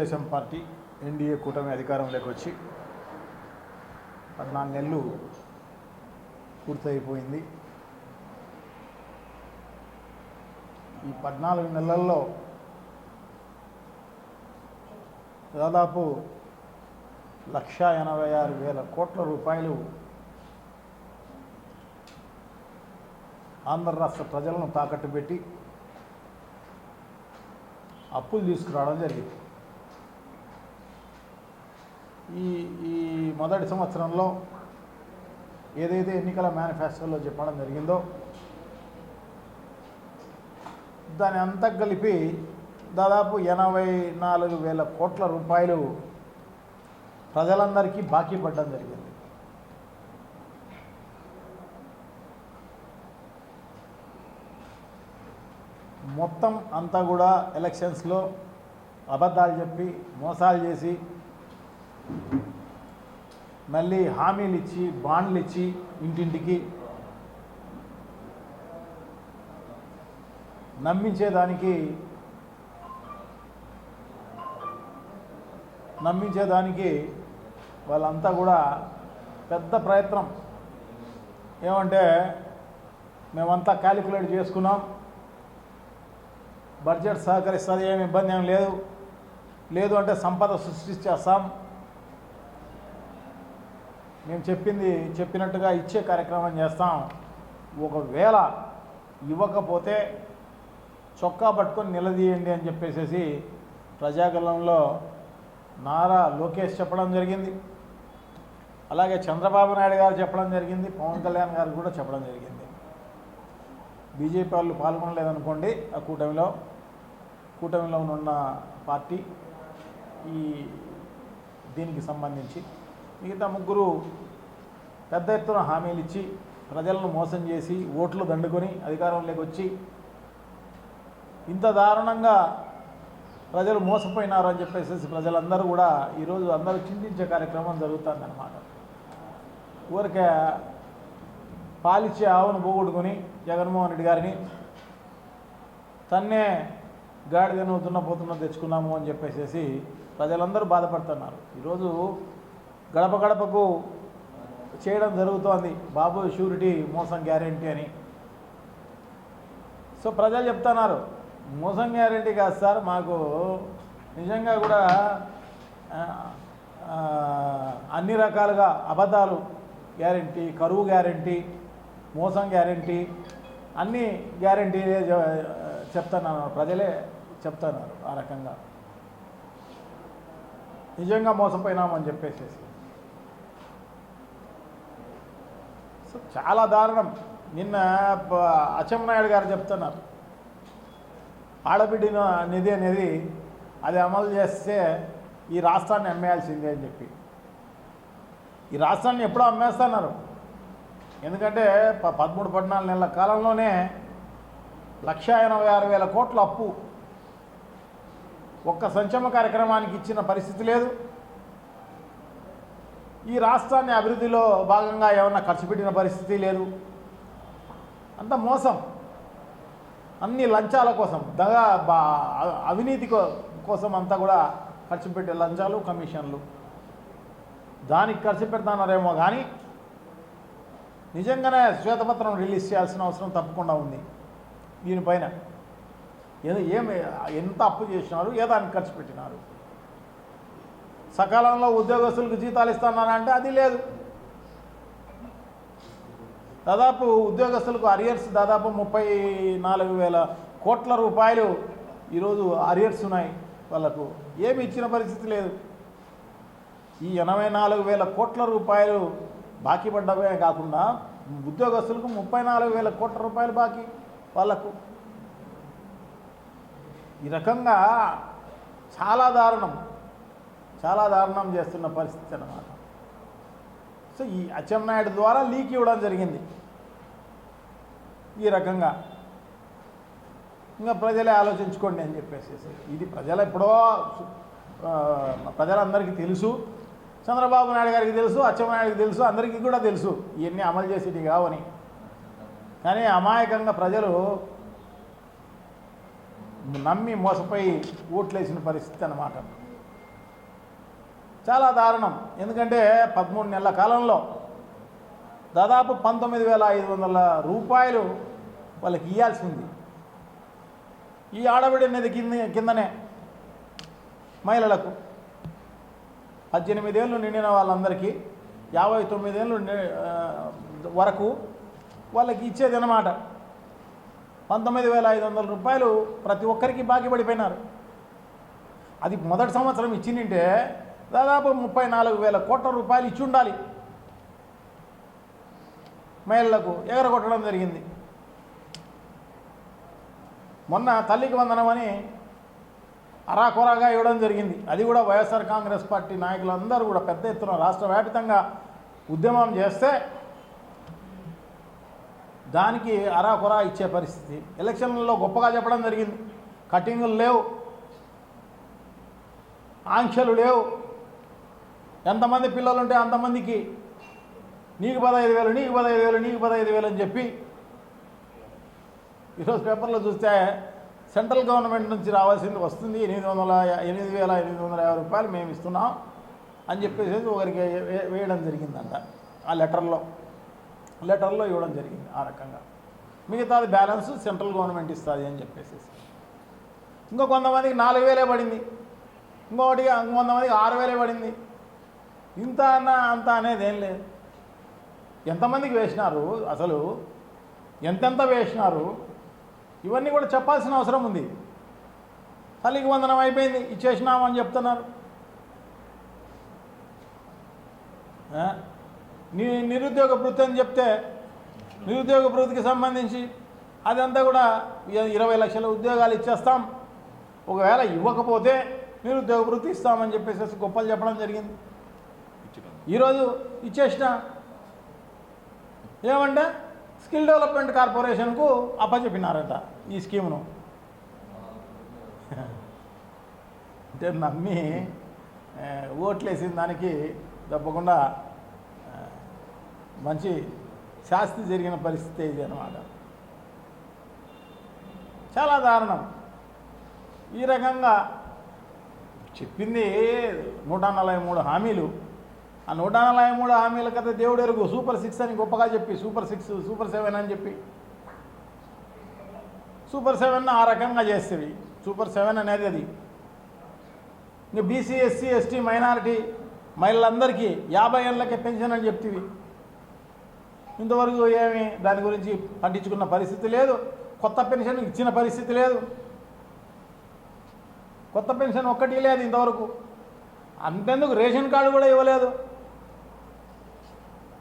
Telugu Desam party NDA కూటమి అధికారంలోకి వచ్చి పద్నాలుగు నెలలు పూర్తయిపోయింది. ఈ పద్నాలుగు నెలల్లో దాదాపు లక్ష ఎనభై ఆరు వేల కోట్ల రూపాయలు ఆంధ్ర రాష్ట్ర ప్రజలను తాకట్టు పెట్టి అప్పులు తీసుకురావడం జరిగింది. ఈ ఈ మొదటి సంవత్సరంలో ఏదైతే ఎన్నికల మేనిఫెస్టోలో చెప్పడం జరిగిందో దాని అంతా కలిపి దాదాపు ఎనభై నాలుగు వేల కోట్ల రూపాయలు ప్రజలందరికీ బాకీ పడడం జరిగింది. మొత్తం అంతా కూడా ఎలక్షన్స్లో అబద్ధాలు చెప్పి మోసాలు చేసి మళ్ళీ హామీలు ఇచ్చి బాండ్లు ఇచ్చి ఇంటింటికి నమ్మించేదానికి నమ్మించేదానికి వాళ్ళంతా కూడా పెద్ద ప్రయత్నం. ఏమంటే మేమంతా క్యాలిక్యులేట్ చేసుకున్నాం. బడ్జెట్ సహకరిస్తుంది ఏమి ఇబ్బంది ఏం లేదు. లేదు అంటే సంపద సృష్టించేస్తాం. మేము చెప్పింది చెప్పినట్టుగా ఇచ్చే కార్యక్రమం చేస్తాం. ఒకవేళ ఇవ్వకపోతే చొక్కా పట్టుకొని నిలదీయండి అని చెప్పేసి ప్రజాగలంలో నారా లోకేష్ చెప్పడం జరిగింది. అలాగే చంద్రబాబు నాయుడు గారు చెప్పడం జరిగింది. పవన్ కళ్యాణ్ గారు కూడా చెప్పడం జరిగింది. బీజేపీ వాళ్ళు పాల్గొనలేదనుకోండి ఆ కూటమిలో. కూటమిలో ఉన్న పార్టీ ఈ దీనికి సంబంధించి. మిగతా ముగ్గురు పెద్ద ఎత్తున హామీలు ఇచ్చి ప్రజలను మోసం చేసి ఓట్లు దండుకొని అధికారంలోకి వచ్చి ఇంత దారుణంగా ప్రజలు మోసపోయినారు అని చెప్పేసి ప్రజలందరూ కూడా ఈరోజు అందరూ చింతించే కార్యక్రమం జరుగుతుందన్నమాట. ఊరికే పాలిచ్చే ఆవును పోగొట్టుకొని జగన్మోహన్ రెడ్డి గారిని తన్నే గాడిదను దున్నపోతున్న తెచ్చుకున్నాము అని చెప్పేసి ప్రజలందరూ బాధపడుతున్నారు. ఈరోజు గడప గడపకు చేయడం జరుగుతోంది. బాబు షూరిటీ మోసం గ్యారంటీ అని. సో ప్రజలు చెప్తున్నారు మోసం గ్యారంటీ కాదు సార్ మాకు నిజంగా కూడా అన్ని రకాలుగా అబద్ధాలు గ్యారంటీ కరువు గ్యారంటీ మోసం గ్యారంటీ అన్ని గ్యారంటీ చెప్తున్నారు ప్రజలే చెప్తున్నారు ఆ రకంగా. నిజంగా మోసపోయినామని చెప్పేసి సో చాలా దారుణం. నిన్న ప- గారు చెప్తున్నారు. ఆడబిడ్డ నిధి అనేది అది అమలు చేస్తే ఈ రాష్ట్రాన్ని అమ్మేయాల్సిందే అని చెప్పి. ఈ రాష్ట్రాన్ని ఎప్పుడో అమ్మేస్తున్నారు. ఎందుకంటే ప- పదమూడు పద్నాలుగు నెలల కాలంలోనే లక్ష ఎనభై ఆరు వేల కోట్ల అప్పు. ఒక్క సంక్షేమ కార్యక్రమానికి ఇచ్చిన పరిస్థితి లేదు. ఈ రాష్ట్రాన్ని అభివృద్ధిలో భాగంగా ఏమన్నా ఖర్చు పెట్టిన పరిస్థితి లేదు. అంత మోసం. అన్ని లంచాల కోసం దగా బా అవినీతి కో- కోసం అంతా కూడా ఖర్చు పెట్టే లంచాలు కమిషన్లు. దానికి ఖర్చు పెడతానారేమో కానీ నిజంగానే శ్వేతపత్రం రిలీజ్ చేయాల్సిన అవసరం తప్పకుండా ఉంది దీనిపైన. ఏ- ఏమి ఎంత అప్పు చేసినారు ఏ దానికి ఖర్చు పెట్టినారు? సకాలంలో ఉద్యోగస్తులకు జీతాలు ఇస్తున్నానంటే అది లేదు. దాదాపు ఉద్యోగస్తులకు అరియర్స్ దాదాపు ముప్పై నాలుగు వేల కోట్ల రూపాయలు ఈరోజు అరియర్స్ ఉన్నాయి వాళ్ళకు. ఏమి ఇచ్చిన పరిస్థితి లేదు. ఈ ఎనభై నాలుగు వేల కోట్ల రూపాయలు బాకీ పడ్డవే కాకుండా ఉద్యోగస్తులకు ముప్పై నాలుగు వేల కోట్ల రూపాయలు బాకీ వాళ్ళకు. ఈ రకంగా చాలా దారుణం. చాలా దారుణం చేస్తున్న పరిస్థితి అనమాట సో ఈ అచ్చెన్నాయుడు ద్వారా లీక్ ఇవ్వడం జరిగింది. ఈ రకంగా. ఇంకా ప్రజలే ఆలోచించుకోండి అని చెప్పేసి. ఇది ప్రజలు ఎప్పుడో ప్రజలందరికీ తెలుసు. చంద్రబాబు నాయుడు గారికి తెలుసు అచ్చెన్నాయుడికి తెలుసు అందరికీ కూడా తెలుసు. ఇవన్నీ అమలు చేసేటి కావని కానీ అమాయకంగా ప్రజలు నమ్మి మోసపోయి ఓట్లేసిన పరిస్థితి అన్నమాట. చాలా దారుణం. ఎందుకంటే పదమూడు నెలల కాలంలో దాదాపు పంతొమ్మిది వేల ఐదు వందల రూపాయలు వాళ్ళకి ఇవ్వాల్సి ఉంది. ఈ ఆడబిడ్డ అనేది కింద కిందనే మహిళలకు పద్దెనిమిదేళ్ళు నిండిన వాళ్ళందరికీ యాభై తొమ్మిదేళ్ళు వరకు వాళ్ళకి ఇచ్చేది అనమాట పంతొమ్మిది వేల ఐదు వందల రూపాయలు ప్రతి ఒక్కరికి బాకీ పడిపోయినారు. అది మొదటి సంవత్సరం ఇచ్చిందంటే దాదాపు ముప్పై నాలుగు వేల కోట్ల రూపాయలు ఇచ్చి ఉండాలి. మహిళలకు ఎగరగొట్టడం జరిగింది. మొన్న తల్లికి వందనమని అరాకొరాగా ఇవ్వడం జరిగింది. అది కూడా వైఎస్ఆర్ కాంగ్రెస్ పార్టీ నాయకులందరూ కూడా పెద్ద ఎత్తున రాష్ట్ర వ్యాప్తంగా ఉద్యమం చేస్తే దానికి అరాకొరా ఇచ్చే పరిస్థితి. ఎలక్షన్లలో గొప్పగా చెప్పడం జరిగింది. కటింగులు లేవు. ఆంక్షలు లేవు. ఎంతమంది పిల్లలు ఉంటే అంతమందికి? నీకు పదహైదు వేలు నీకు పదహైదు వేలు నీకు పదహైదు వేలు అని చెప్పి ఈరోజు పేపర్లో చూస్తే సెంట్రల్ గవర్నమెంట్ నుంచి రావాల్సింది వస్తుంది. ఎనిమిది వందల ఎనిమిది వేల ఎనిమిది వందల యాభై రూపాయలు మేము ఇస్తున్నాం అని చెప్పేసి ఒకరికి వే- వేయడం జరిగిందంట ఆ లెటర్లో. లెటర్లో ఇవ్వడం జరిగింది ఆ రకంగా. మిగతాది బ్యాలెన్స్ సెంట్రల్ గవర్నమెంట్ ఇస్తుంది అని చెప్పేసి ఇంకో కొంతమందికి నాలుగు వేలే పడింది. ఇంకొకటి ఇంకొంతమందికి ఆరు వేలే పడింది. ఇంత అన్న అంత అనేది ఏం లేదు. ఎంతమందికి వేసినారు? అసలు ఎంతెంత వేసినారు? ఇవన్నీ కూడా చెప్పాల్సిన అవసరం ఉంది. తల్లికి వందనం అయిపోయింది ఇచ్చేసినామని చెప్తున్నారు. నీ నిరుద్యోగ భృతి అని చెప్తే నిరుద్యోగ భృతికి సంబంధించి అదంతా కూడా ఇరవై లక్షల ఉద్యోగాలు ఇచ్చేస్తాం. ఒకవేళ ఇవ్వకపోతే నిరుద్యోగ భృతి ఇస్తామని చెప్పేసి గొప్పలు చెప్పడం జరిగింది. ఈరోజు ఇచ్చేసిన ఏమంటే స్కిల్ డెవలప్మెంట్ కార్పొరేషన్కు అప్పచెప్పినారట ఈ స్కీమ్ను. అంటే నమ్మి ఓట్లేసిన దానికి తప్పకుండా మంచి శాస్తి జరిగిన పరిస్థితి ఇది అనమాట చాలా దారుణం. ఈ రకంగా చెప్పింది నూట నలభై మూడు హామీలు ఆ నూట నలభై మూడు హామీల కథ దేవుడు ఎరుగు. సూపర్ సిక్స్ అని గొప్పగా చెప్పి సూపర్ సిక్స్ సూపర్ సెవెన్ అని చెప్పి. సూపర్ సెవెన్ ఆ రకంగా చేసేవి. సూపర్ సెవెన్ అనేది అది. ఇంకా బీసీ ఎస్సీ ఎస్టీ మైనారిటీ మహిళలందరికీ యాభై ఏళ్ళకే పెన్షన్ అని చెప్తివి. ఇంతవరకు ఏమి దాని గురించి పట్టించుకున్న పరిస్థితి లేదు. కొత్త పెన్షన్ ఇచ్చిన పరిస్థితి లేదు. కొత్త పెన్షన్ ఒక్కటి లేదు ఇంతవరకు. అంతెందుకు? రేషన్ కార్డు కూడా ఇవ్వలేదు.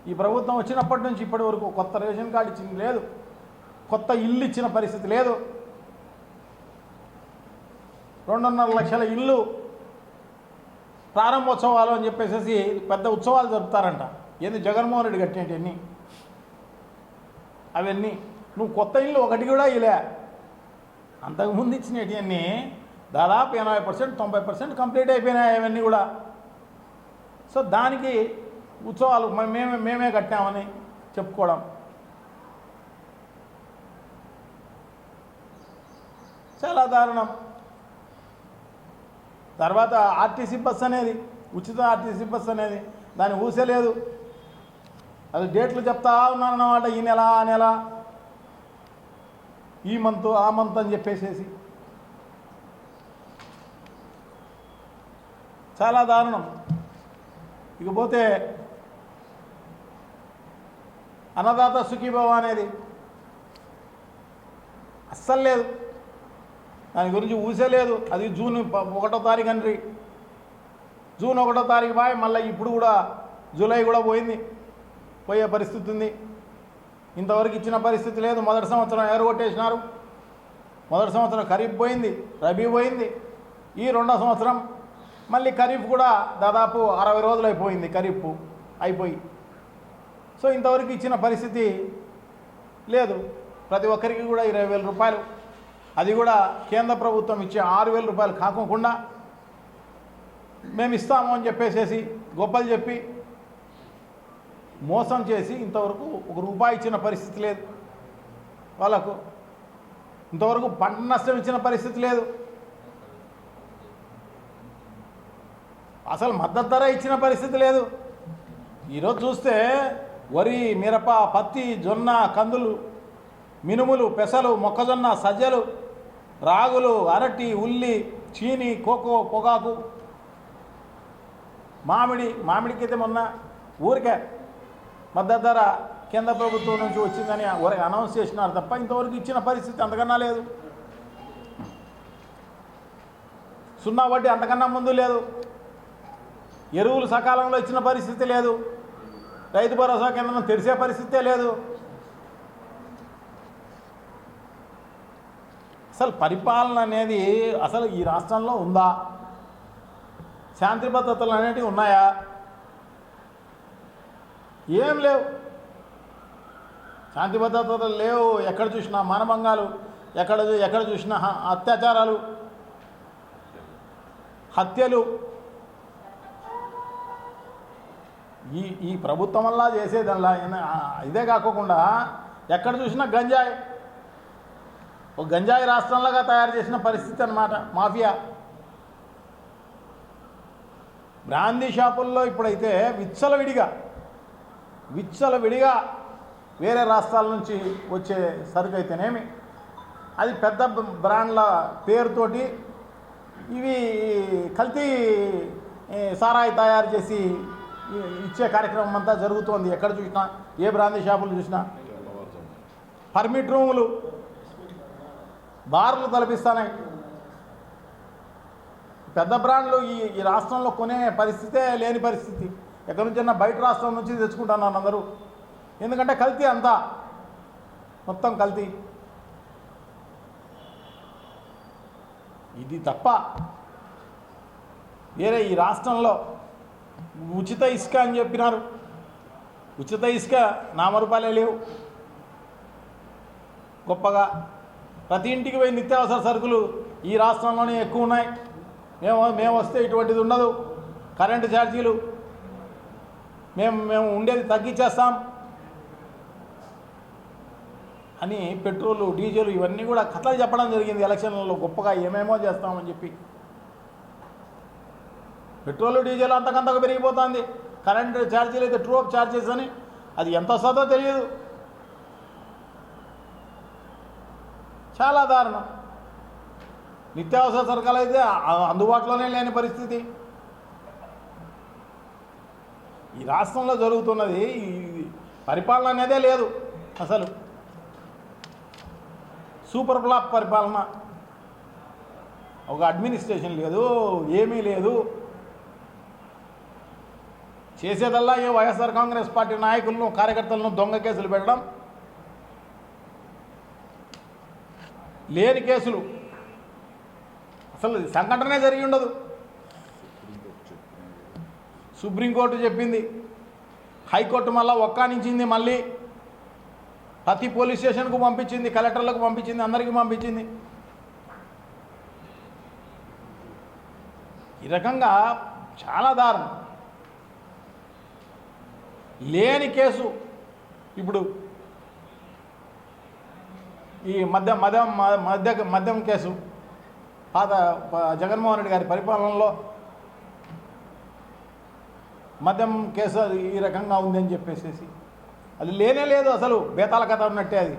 ఈ ప్రభుత్వం వచ్చినప్పటి నుంచి ఇప్పటి వరకు కొత్త రేషన్ కార్డు ఇచ్చింది లేదు. కొత్త ఇల్లు ఇచ్చిన పరిస్థితి లేదు. రెండున్నర లక్షల ఇల్లు ప్రారంభోత్సవాలు అని చెప్పేసి పెద్ద ఉత్సవాలు జరుపుతారంట. ఏంది జగన్మోహన్ రెడ్డి కట్టినట్టు అవన్నీ? నువ్వు కొత్త ఇల్లు ఒకటి కూడా ఇలే అంతకుముందు ఇచ్చినటివన్నీ దాదాపు ఎనభై పర్సెంట్ తొంభై పర్సెంట్ కంప్లీట్ అయిపోయినాయి అవన్నీ కూడా. సో దానికి ఉత్సవాలు మేమే మేమే కట్టామని చెప్పుకోవడం. చాలా దారుణం. తర్వాత ఆర్టీసీ బస్ అనేది ఉచిత ఆర్టీసీ బస్ అనేది దాన్ని ఊసలేదు. అది డేట్లు చెప్తా ఉన్నారన్నమాట ఈ నెల ఆ నెల. ఈ మంత్ ఆ మంత్ అని చెప్పేసేసి. చాలా దారుణం. ఇకపోతే అన్నదాత సుఖీభవ అనేది. అస్సలు లేదు. దాని గురించి ఊసేలేదు అది జూన్ ప- ఒకటో తారీఖు అండ్రి జూన్ ఒకటో తారీఖు బాయ్ మళ్ళీ ఇప్పుడు కూడా జూలై కూడా పోయింది. పోయే పరిస్థితి ఉంది. ఇంతవరకు ఇచ్చిన పరిస్థితి లేదు. మొదటి సంవత్సరం ఎగరగొట్టేసినారు మొదటి సంవత్సరం ఖరీఫ్ పోయింది రబీ పోయింది. ఈ రెండో సంవత్సరం మళ్ళీ ఖరీఫ్ కూడా దాదాపు అరవై రోజులు అయిపోయింది ఖరీఫ్ అయిపోయి. సో ఇంతవరకు ఇచ్చిన పరిస్థితి లేదు. ప్రతి ఒక్కరికి కూడా ఇరవై వేల రూపాయలు. అది కూడా కేంద్ర ప్రభుత్వం ఇచ్చే ఆరు వేల రూపాయలు కాకుండా మేము ఇస్తాము అని చెప్పేసేసి గొప్పలు చెప్పి మోసం చేసి ఇంతవరకు ఒక రూపాయి ఇచ్చిన పరిస్థితి లేదు. వాళ్ళకు ఇంతవరకు పంట నష్టం ఇచ్చిన పరిస్థితి లేదు. అసలు మద్దతు ధర ఇచ్చిన పరిస్థితి లేదు. ఈరోజు చూస్తే వరి మిరప పత్తి జొన్న కందులు మినుములు పెసలు మొక్కజొన్న సజ్జలు రాగులు అరటి ఉల్లి చీని కోకో పొగాకు. మామిడి మామిడికైతే మొన్న ఊరికే మద్దతు ధర కేంద్ర ప్రభుత్వం నుంచి వచ్చిందని ఊరికి అనౌన్స్ చేసినారు తప్ప ఇంతవరకు ఇచ్చిన పరిస్థితి అంతకన్నా లేదు. సున్నా వడ్డీ అంతకన్నా ముందు లేదు. ఎరువులు సకాలంలో ఇచ్చిన పరిస్థితి లేదు. రైతు భరోసా కేంద్రం తెరిసే పరిస్థితే లేదు. అసలు పరిపాలన అనేది అసలు ఈ రాష్ట్రంలో ఉందా? శాంతి భద్రతలు అనేటివి ఉన్నాయా? ఏం లేవు. శాంతి భద్రతలు లేవు. ఎక్కడ చూసినా మానభంగాలు ఎక్కడ ఎక్కడ చూసినా అత్యాచారాలు హత్యలు ఈ ఈ ప్రభుత్వం వల్ల చేసేదల్లా ఇదే కాకుండా ఎక్కడ చూసినా గంజాయి. ఒక గంజాయి రాష్ట్రంలాగా తయారు చేసిన పరిస్థితి అన్నమాట మాఫియా. బ్రాందీ షాపుల్లో ఇప్పుడైతే విచ్చలవిడిగా విచ్చలవిడిగా వేరే రాష్ట్రాల నుంచి వచ్చే సరుకు అయితేనేమి అది పెద్ద బ్రాండ్ల పేరుతోటి ఇవి కల్తీ సారాయి తయారు చేసి ఇచ్చే కార్యక్రమం అంతా జరుగుతోంది. ఎక్కడ చూసినా? ఏ బ్రాందీ షాపులు చూసినా? పర్మిట్ రూములు బార్లు తలపిస్తున్నాయి పెద్ద బ్రాండ్లు ఈ ఈ రాష్ట్రంలో కొనే పరిస్థితే లేని పరిస్థితి. ఎక్కడి నుంచైనా బయట రాష్ట్రం నుంచి తెచ్చుకుంటున్నాను అందరూ. ఎందుకంటే కల్తీ అంతా. మొత్తం కల్తీ. ఇది తప్ప వేరే ఈ రాష్ట్రంలో ఉచిత ఇసుక అని చెప్పినారు. ఉచిత ఇసుక నామరూపాలే లేవు. గొప్పగా ప్రతి ఇంటికి పోయి నిత్యావసర సరుకులు ఈ రాష్ట్రంలోనే ఎక్కువ ఉన్నాయి. మేము మేము వస్తే ఇటువంటిది ఉండదు. కరెంటు ఛార్జీలు మేము మేము ఉండేది తగ్గించేస్తాం అని పెట్రోలు డీజిల్ ఇవన్నీ కూడా కథలు చెప్పడం జరిగింది. ఎలక్షన్లలో గొప్పగా ఏమేమో చేస్తామని చెప్పి పెట్రోల్ డీజిల్ అంతకంతకు పెరిగిపోతుంది. కరెంటు ఛార్జీలు అయితే ట్రూ అప్ ఛార్జెస్ అని. అది ఎంత వస్తుందో తెలియదు. చాలా దారుణం. నిత్యావసర సరుకులు అయితే అందుబాటులోనే లేని పరిస్థితి. ఈ రాష్ట్రంలో జరుగుతున్నది పరిపాలన అనేదే లేదు అసలు. సూపర్ బ్లాక్ పరిపాలన. ఒక అడ్మినిస్ట్రేషన్ లేదు ఏమీ లేదు. చేసేదల్లా ఏ వైఎస్ఆర్ కాంగ్రెస్ పార్టీ నాయకులను కార్యకర్తలను దొంగ కేసులు పెట్టడం? లేని కేసులు. అసలు సంఘటనే జరిగి ఉండదు. సుప్రీంకోర్టు చెప్పింది. హైకోర్టు మళ్ళీ ఒక్కానించింది మళ్ళీ. ప్రతి పోలీస్ స్టేషన్కు పంపించింది కలెక్టర్లకు పంపించింది అందరికీ పంపించింది. ఈ రకంగా చాలా దారుణం. లేని కేసు. ఇప్పుడు ఈ మద్యం మద్యం మద్య మద్యం కేసు. పాత ప- జగన్మోహన్ రెడ్డి గారి పరిపాలనలో మద్యం కేసు అది ఈ రకంగా ఉందని చెప్పేసేసి. అది లేనే లేదు అసలు. బేతాల కథ ఉన్నట్టే అది.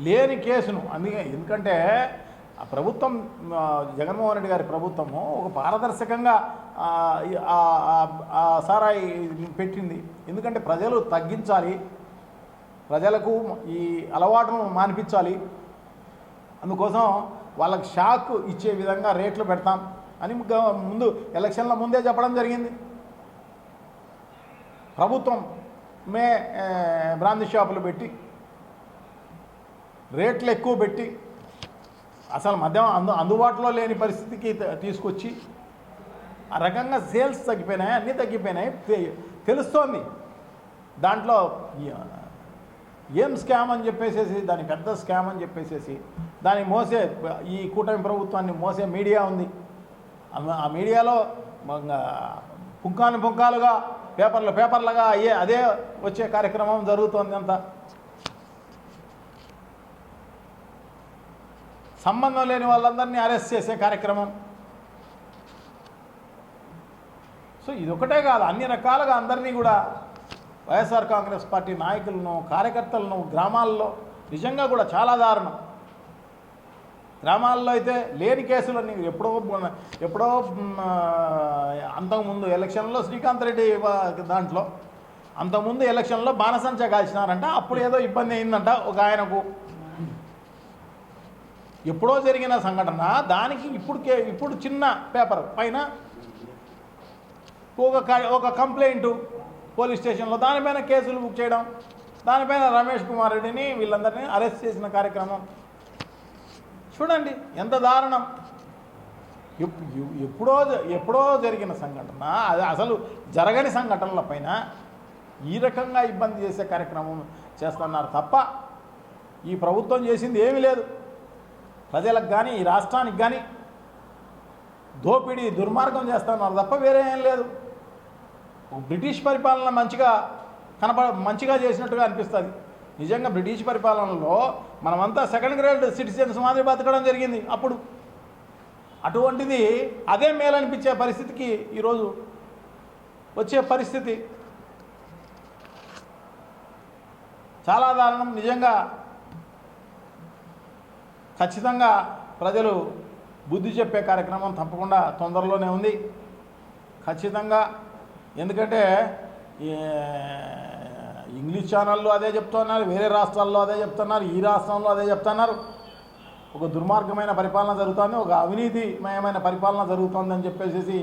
లేని కేసును. అందుకే ఎందుకంటే ఆ ప్రభుత్వం జగన్మోహన్ రెడ్డి గారి ప్రభుత్వము ఒక పారదర్శకంగా సారాయి పెట్టింది. ఎందుకంటే ప్రజలు తగ్గించాలి. ప్రజలకు ఈ అలవాటును మానిపించాలి. అందుకోసం వాళ్ళకి షాక్ ఇచ్చే విధంగా రేట్లు పెడతాం అని ముందు ఎలక్షన్ల ముందే చెప్పడం జరిగింది. ప్రభుత్వం మే బ్రాంది షాపులు పెట్టి రేట్లు ఎక్కువ పెట్టి అసలు మద్యం అందు అందుబాటులో లేని పరిస్థితికి తీసుకొచ్చి ఆ రకంగా సేల్స్ తగ్గిపోయినాయి అన్నీ తగ్గిపోయినాయి. తె- తెలుస్తోంది. దాంట్లో ఏం స్కామ్ అని చెప్పేసేసి దాని పెద్ద స్కామ్ అని చెప్పేసేసి దాన్ని మోసే ఈ కూటమి ప్రభుత్వాన్ని మోసే మీడియా ఉంది. ఆ- మీడియాలో పుంకాను పుంకాలుగా పేపర్లు పేపర్లుగా అయ్యే అదే వచ్చే కార్యక్రమం జరుగుతోంది అంతా. సంబంధం లేని వాళ్ళందరినీ అరెస్ట్ చేసే కార్యక్రమం. సో ఇదొకటే కాదు అన్ని రకాలుగా అందరినీ కూడా వైఎస్ఆర్ కాంగ్రెస్ పార్టీ నాయకులను కార్యకర్తలను గ్రామాల్లో నిజంగా కూడా చాలా దారుణం. గ్రామాల్లో అయితే లేని కేసులన్నీ ఎప్పుడో ఎప్పుడో అంతకుముందు ఎలక్షన్లో శ్రీకాంత్ రెడ్డి దాంట్లో అంతకుముందు ఎలక్షన్లో బాణసంచ కాల్చినారంట అప్పుడు ఏదో ఇబ్బంది అయిందంట ఒక ఆయనకు. ఎప్పుడో జరిగిన సంఘటన దానికి ఇప్పుడు కే ఇప్పుడు చిన్న పేపర్ పైన ఒక క- ఒక కంప్లైంట్ పోలీస్ స్టేషన్లో. దానిపైన కేసులు బుక్ చేయడం దానిపైన రమేష్ కుమార్ రెడ్డిని వీళ్ళందరినీ అరెస్ట్ చేసిన కార్యక్రమం. చూడండి ఎంత దారుణం. ఎప్పుడో ఎప్పుడో జరిగిన సంఘటన అది అసలు జరగని సంఘటనల పైన ఈ రకంగా ఇబ్బంది చేసే కార్యక్రమం చేస్తున్నారు తప్ప ఈ ప్రభుత్వం చేసింది ఏమీ లేదు. ప్రజలకు కానీ ఈ రాష్ట్రానికి కానీ దోపిడీ దుర్మార్గం చేస్తున్నారు తప్ప వేరే ఏం లేదు. బ్రిటిష్ పరిపాలన మంచిగా కనపడ మంచిగా చేసినట్టుగా అనిపిస్తుంది. నిజంగా బ్రిటిష్ పరిపాలనలో మనమంతా సెకండ్ గ్రేడ్ సిటిజన్స్ మాదిరి బతకడం జరిగింది అప్పుడు. అటువంటిది అదే మేలనిపించే పరిస్థితికి ఈరోజు వచ్చే పరిస్థితి. చాలా దారుణం. నిజంగా ఖచ్చితంగా ప్రజలు బుద్ధి చెప్పే కార్యక్రమం తప్పకుండా తొందరలోనే ఉంది. ఖచ్చితంగా ఎందుకంటే ఈ ఇంగ్లీష్ ఛానళ్ళు అదే చెప్తున్నారు వేరే రాష్ట్రాల్లో అదే చెప్తున్నారు ఈ రాష్ట్రంలో అదే చెప్తున్నారు. ఒక దుర్మార్గమైన పరిపాలన జరుగుతుంది ఒక అవినీతిమయమైన పరిపాలన జరుగుతుందని చెప్పేసి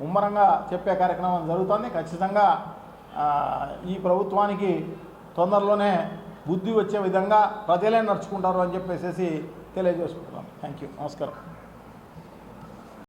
ముమ్మరంగా చెప్పే కార్యక్రమం జరుగుతుంది. ఖచ్చితంగా ఈ ప్రభుత్వానికి తొందరలోనే బుద్ధి వచ్చే విధంగా ప్రజలే నడుచుకుంటారు అని చెప్పేసి తెలియజేసుకుంటున్నాను థ్యాంక్ యూ నమస్కారం.